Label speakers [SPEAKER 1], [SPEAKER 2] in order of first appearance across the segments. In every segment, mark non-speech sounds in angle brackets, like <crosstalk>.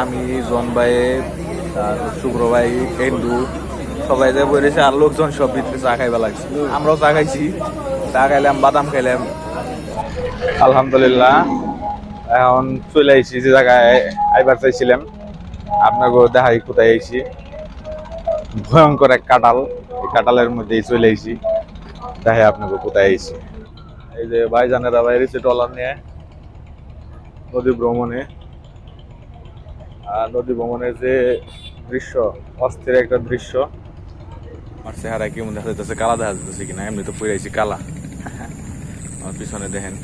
[SPEAKER 1] আমি, জন ভাই শুক্র ভাই কেন্দু সবাই যে বলেছে আর লোকজন সব ভিতরে চা খাইবা লাগছে। আমরাও চা খাইছি। চা খাইলাম, বাদাম খাইলাম। আলহামদুলিল্লাহ। এখন চলে আইছি যে জায়গায় আইবার চাইছিলাম। আপনাকে দেখাই কোথায় আইছি। ভয়ঙ্কর এক কাটাল এই কাটালের মধ্যেই চলে আইছি। দেখাই আপনাকে কোথায় আইছি। এই যে ভাইজানেরা বাইরে টলার নিয়ে নদী ভ্রমণে নদী ভ্রমণের যে দৃশ্য, অস্থির একটা দৃশ্য। আমার চেহারা কেমন দেখা যাচ্ছে কালা দেখা যাচ্ছে কিনা? এমনি তো পড়ে আইছি কালা। আমার পিছনে দেখেন।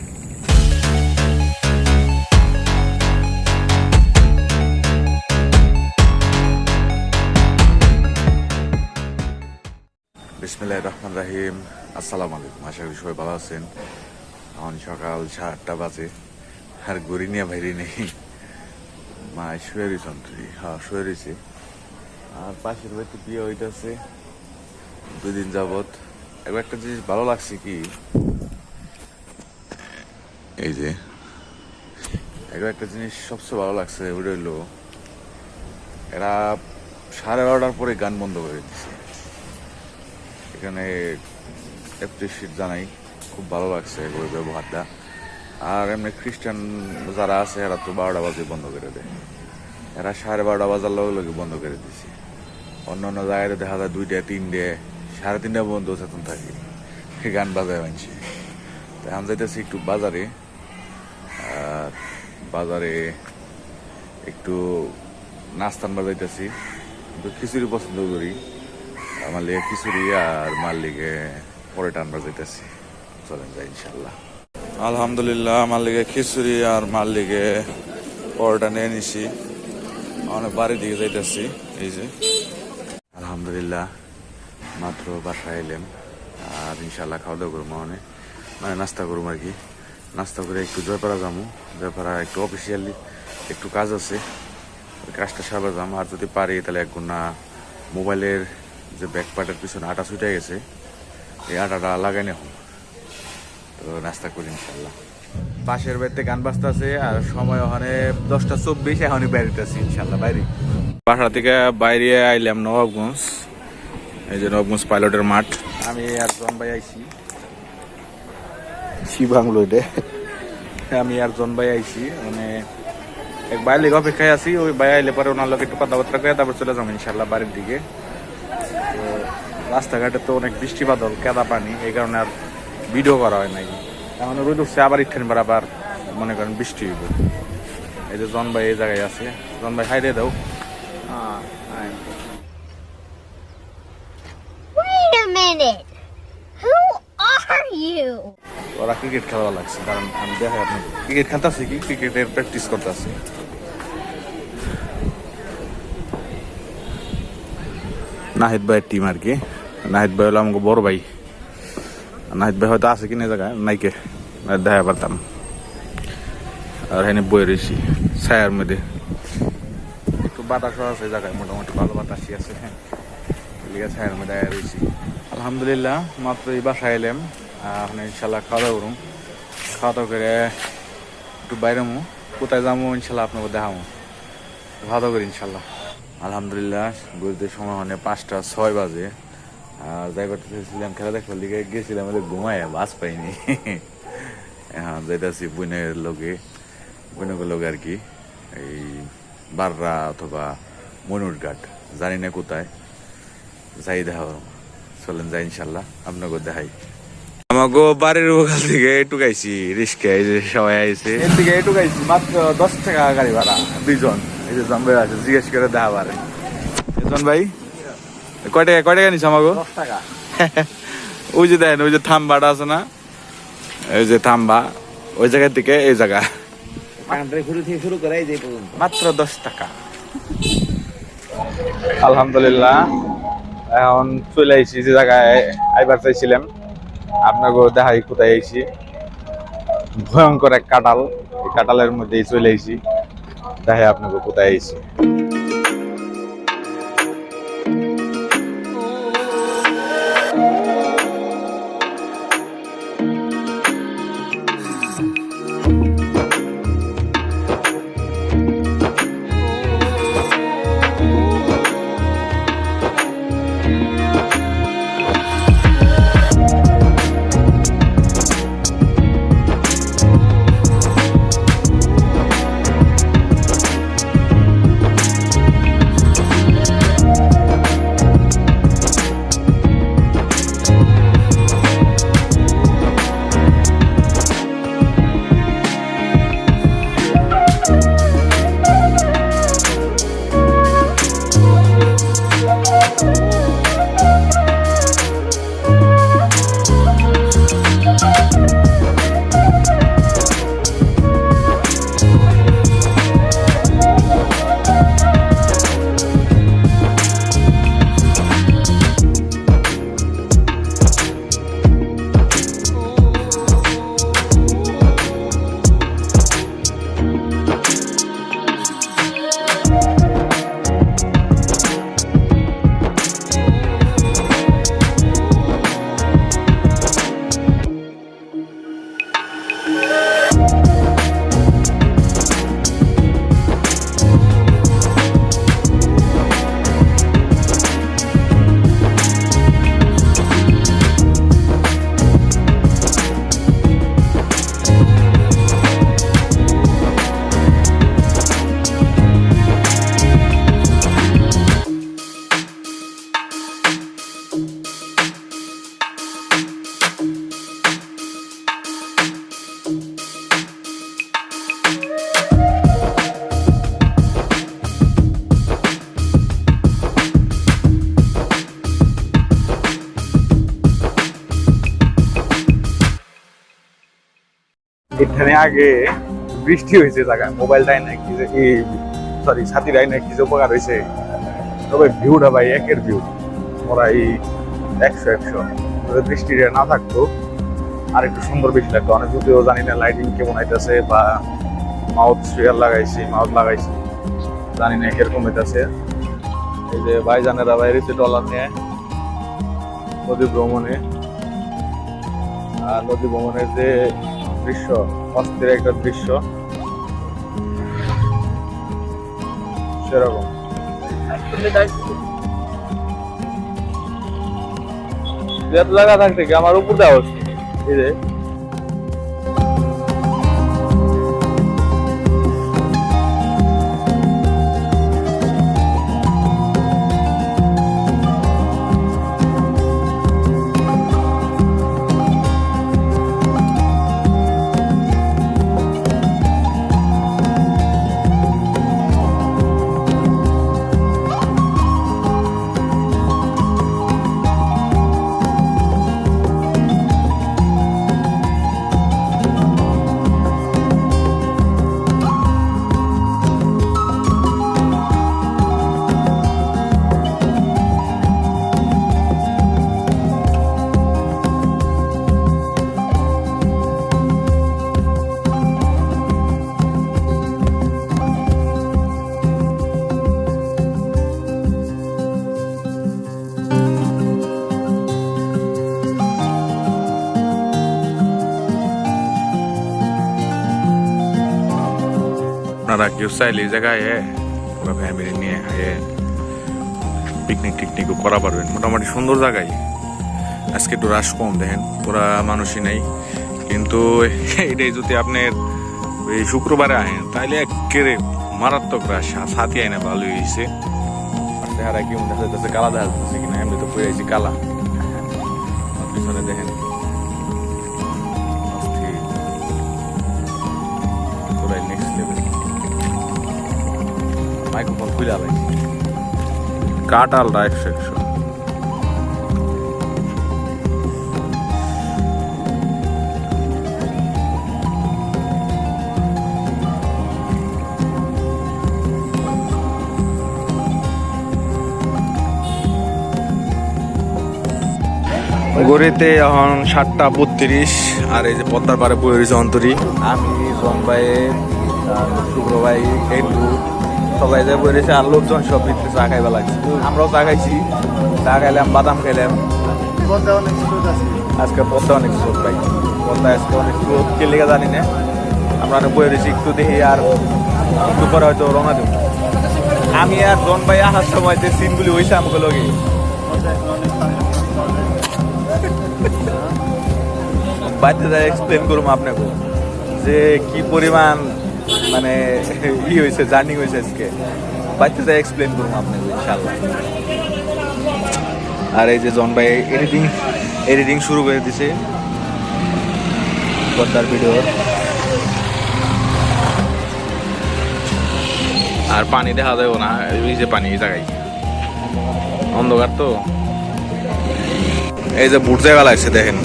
[SPEAKER 1] বিসমিল্লাহ রহমান রাহিম। আসসালামু আলাইকুম। আশা করি সবাই ভালো আছেন। এখন সকাল আটটা বাজে। আর গড়ি নিয়ে বাইরে নেই। মা শুয়ে রয়েছেন তুই হ্যাঁ শুয়ে আর পাশের বাড়িতে বিয়ে হইতেছে। দুই দিন যাবত এবার একটা জিনিস ভালো লাগছে কি? এই যে, এবার একটা জিনিস সবচেয়ে ভালো লাগছে ওটা হইল, এরা সাড়ে বারোটার পরে গান বন্ধ করে দিচ্ছে এখানে অ্যাপ্রিসিয়েট জানাই, খুব ভালো লাগছে ওই ব্যবহারটা। আর এমনি খ্রিস্টান যারা আছে, এরা তো বারোটা বাজে বন্ধ করে দেয়। এরা সাড়ে বারোটা বাজার লগে লগে বন্ধ করে দিছে। অন্য অন্য জায়গায় দেখা যায় দুইটা, তিনটে, সাড়ে তিনটা পর্যন্ত চেতন থাকে। গান বাজায় মানছে। তাই আমি যাইতেছি একটু বাজারে। বাজারে একটু নাস্তান বাজাইতেছি কিন্তু খিচুড়ি পছন্দ করি। আমার লিগে খিচুড়ি আর মার লিগে পরে টানবা যাইতেছি। চলেন যাই, ইনশাল্লাহ। আলহামদুলিল্লাহ আমার লিগে খিচুড়ি আর মার লিগে পরোটা নিয়ে নিছি। অনেক বাড়ির দিকে যাইতেছি, এই যে। আলহামদুলিল্লাহ, মাত্র বাসায় এলাম। আর ইনশাল্লাহ খাওয়া দাওয়া করব মানে। মানে নাস্তা করব আর কি। নাস্তা করে একটু জয়পাড়া যাব জয়পাড়া একটু অফিসিয়ালি একটু কাজ আছে। ওই কাজটা সারা যাব আর যদি পারি, তাহলে এক গুণা মোবাইলের যে ব্যাক পার্টের পিছনে আটা ছুটে গেছে। এই আটাটা লাগাই নেব। তো নাস্তা করি ইনশাল্লাহ পাশের বাড়িতে গান বাজতেছে আর সময় ওখানে দশটা চব্বিশ এখনই বাইরেতে আছি ইনশাল্লাহ বাইরে। বাসা থেকে বাইরে আইলাম নবাবগঞ্জ এই যে নবাবগঞ্জ পাইলটের মাঠ। আমি আর জন ভাই আইছি। শিবাংলো এটা? আমি আর জন ভাই আইছি মানে এক বাইর লেগে অপেক্ষায় আছি ওই ভাই আইলে পরে ওনার লোক একটু কথাবার্তা করে তারপর চলে যাব ইনশাল্লাহ বাড়ির দিকে। তো রাস্তাঘাটে তো অনেক বৃষ্টি বাদল কেদা পানি এই কারণে আর ভিডিও করা হয় নাই। এখন রোদ উঠছে আবার ইঠেন আবার মনে করেন বৃষ্টি হইব। এই যে জন ভাই এই জায়গায় আছে। জন ভাই হাই দিয়ে দাও? ওরা ক্রিকেট খেলা লাগছে কারণ আমি দেখাই আপনাকে ক্রিকেট খেলতেছে কি? ক্রিকেটের প্র্যাকটিস করতেছে। নাহিদ ভাইয়ের টিম আর কি। নাহিদ ভাই হলো আমাকে বড় ভাই। নাহিদ ভাই হয়তো আছে কিনা জায়গায়, নাইকে দেখা পারতাম। আর এখানে বই রয়েছি, ছায়ার মধ্যে। একটু বাতাসও আছে জায়গায়, মোটামুটি ভালো বাতাসই আছে হ্যাঁ। আলহামদুলিল্লাহ, মাত্র এই বাসায় এলাম। আপনি ইনশাল্লাহ খাওয়া দাওয়া করুন খাওয়া দাওয়া করে একটু বাইরে মো কোথায় যাব ইনশাল্লাহ আপনাকে দেখাবো খাওয়া দাওয়া আলহামদুলিল্লাহ, বুঝতে সময় মানে পাঁচটা ছয় বাজে। আর যাই করতে করতেছিলাম খেলা দেখবার দিকে গেছিলাম ঘুমায়, বাস পাইনি। হ্যাঁ যাইতেছি বুনের লোকে বুনের লোক আর কি, এই বাররা অথবা মনুর ঘাট জানি না কোথায়। যাই দেখা চলেন যাই ইনশাল্লাহ আপনাকে দেখাই। আমাকে বাড়ির ওখান থেকে একটু গাইছি রিস্কে, এই যে সবাই আইছে। এর থেকে একটু গাইছি মাত্র দশ টাকা গাড়ি ভাড়া, দুইজন। এই যে জম্বে আছে জিজ্ঞেস করে দেখা পারে জন ভাই? কয় টাকা কয় টাকা আমাকে
[SPEAKER 2] টাকা। <laughs>
[SPEAKER 1] ওই যে দেখেন ওই যে থাম্বাটা আছে না? এই যে থাম্বা ওই জায়গা। থেকে এই জায়গা মাত্র দশ টাকা। আলহামদুলিল্লাহ এখন চলে আইছি যে জায়গায় আইবার চাইছিলাম। আপনাকে দেখাই কোথায় আইছি ভয়ঙ্কর এক কাটাল এই কাটালের মধ্যেই চলে আইছি দেখাই আপনাকে কোথায় আইছি
[SPEAKER 3] জানি আগে বৃষ্টি হয়েছে জায়গায় মোবাইলটাই না কি যে সরি ছাতিরাই না কি যে উপকার হয়েছে, তবে ভিউটা ভাই, একের ভিউ ওরা এই একশো একশো। বৃষ্টিটা না থাকতো, আর একটু সুন্দর বেশি লাগতো। অনেক যদিও জানি না লাইটিং কেমন হইতেছে বা মাউথ শেয়ার লাগাইছি মাউথ লাগাইছি, জানি না কীরকম হইতেছে। এই যে ভাইজানেরা বাইরেছে ডলার নিয়ে, নদী ভ্রমণে। আর নদী ভ্রমণের যে দৃশ্য অস্থির একটা দৃশ্য। সেরকম। লাগা থাকতে আমার উপর দেওয়া হচ্ছে। এই যে
[SPEAKER 1] আপনারা কেউ চাইলে এই জায়গায় পুরো ফ্যামিলি নিয়ে এ, পিকনিক টিকনিকও করা পারবেন। মোটামুটি সুন্দর জায়গায়। আজকে একটু রাশ কম দেখেন পুরা মানুষই নেই। কিন্তু এটাই যদি আপনার এই শুক্রবারে আহেন তাহলে একেবারে মারাত্মক রাশ সাথী আইনা ভালো হয়েছে চেহারা যাচ্ছে কালা দেখা যাচ্ছে কিনা এমনি তো আছি কালা। পিছনে দেখেন মাইক্রোফোন খুলে আলাইছি কাটালটা একশো একশো গড়িতে এখন সাতটা বত্রিশ, আর এই যে পদ্মার পারে বয়ে রয়েছে অন্তরি। আমি ভাই শুক্র ভাই সবাই যে বয়ে রয়েছে আর লোকজন সব ভিতরে চা খাইবা লাগছে। আমরাও চা খাইছি চা খাইলাম বাদাম খাইলাম। আজকে পদ্মা অনেক স্রোত ভাই। পদ্মা আজকে অনেক স্রোত। কে লেগে জানি না। আমরা অনেক বয়ে রয়েছি একটু দেখি আর একটু পরে হয়তো রঙা দেব। আমি আর জন ভাই আসার সময় যে সিনগুলি হয়েছে আমাকে লগে। বাড়িতে যাই এক্সপ্লেন করুম আপনাকে যে কি পরিমাণ মানে <laughs> ই হয়েছে, জার্নি হয়েছে আজকে। বাড়িতে যাই এক্সপ্লেন করুম আপনাকে ইনশাল্লাহ আর এই যে জন ভাই এডিটিং এডিটিং শুরু করে দিছে। পদ্মার ভিডিও আর পানি দেখা যাবে না, এই যে পানি জায়গায়। অন্ধকার তো। এই যে বুট জায়গা লাগছে, দেখেন।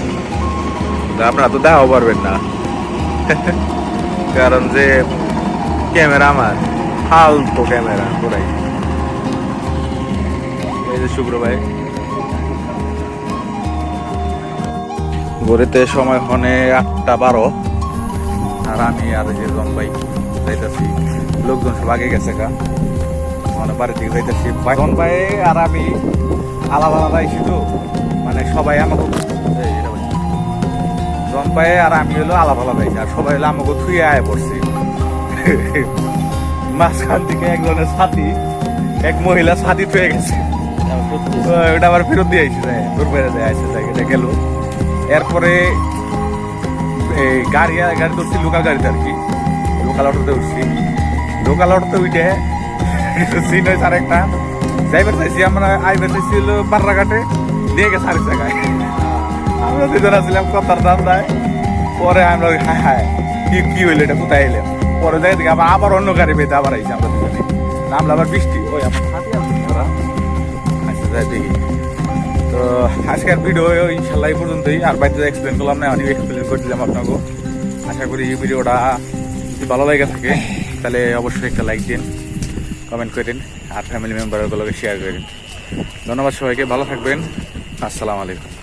[SPEAKER 1] আপনারা তো দেখাও পারবেন না। <laughs> কারণ যে ক্যামেরা আমার। ফালতু ক্যামেরা, পুরাই। শুক্র ভাই। গড়িতে সময় হনে আটটা বারো। আর আমি আর যে ভাই যাইতেছি। লোকজন সব আগে গেছে গা। মানে বাড়ি থেকে যাইতেছি। জন ভাই আর আমি আলাদা আলাদা আইছি তো। মানে সবাই আমাকে জন ভাই আর আমি হলো আলাদা আলাদা আইছি। আর সবাই হলো আমাকে থুয়ে আয় পড়ছি। মাঝখান থেকে একজনের সাথী এক মহিলা সাথী থুয়ে গেছে। ওটা আবার ফেরত দিয়ে আইসি তোর বেড়ে দেয় আসে এটা গেল। এরপরে এই গাড়ি গাড়ি ধরছি লোকাল গাড়িতে আর কি। লোকাল অটোতে উঠছি। লোকাল অটোতে উঠে সিন হয়েছে আর একটা যাইবার চাইছি, আমরা আইবার চাইছি হলো পার্রাঘাটে দিয়ে গেছে আরেক জায়গায়। আমরা দুজন আসছিলাম কথার দাম দেয় পরে আমরা হায় হায়, কি কি হইল, এটা কোথায় এলাম পরে যাই দেখি আবার আবার অন্য গাড়ি পেতে আবার আইছি আমরা দুজনে নামলে আবার বৃষ্টি। ওই আচ্ছা যাই দেখি। তো আজকের ভিডিও ইনশাল্লাহ এই পর্যন্তই। আর বাড়িতে এক্সপ্লেন করলাম না অনেক এক্সপ্লেন করে দিলাম আপনাকে। আশা করি এই ভিডিওটা যদি ভালো লেগে থাকে, তাহলে অবশ্যই একটা লাইক দিন কমেন্ট করেন আর ফ্যামিলি মেম্বারগুলোকে শেয়ার করেন ধন্যবাদ সবাইকে, ভালো থাকবেন। আসসালামু আলাইকুম।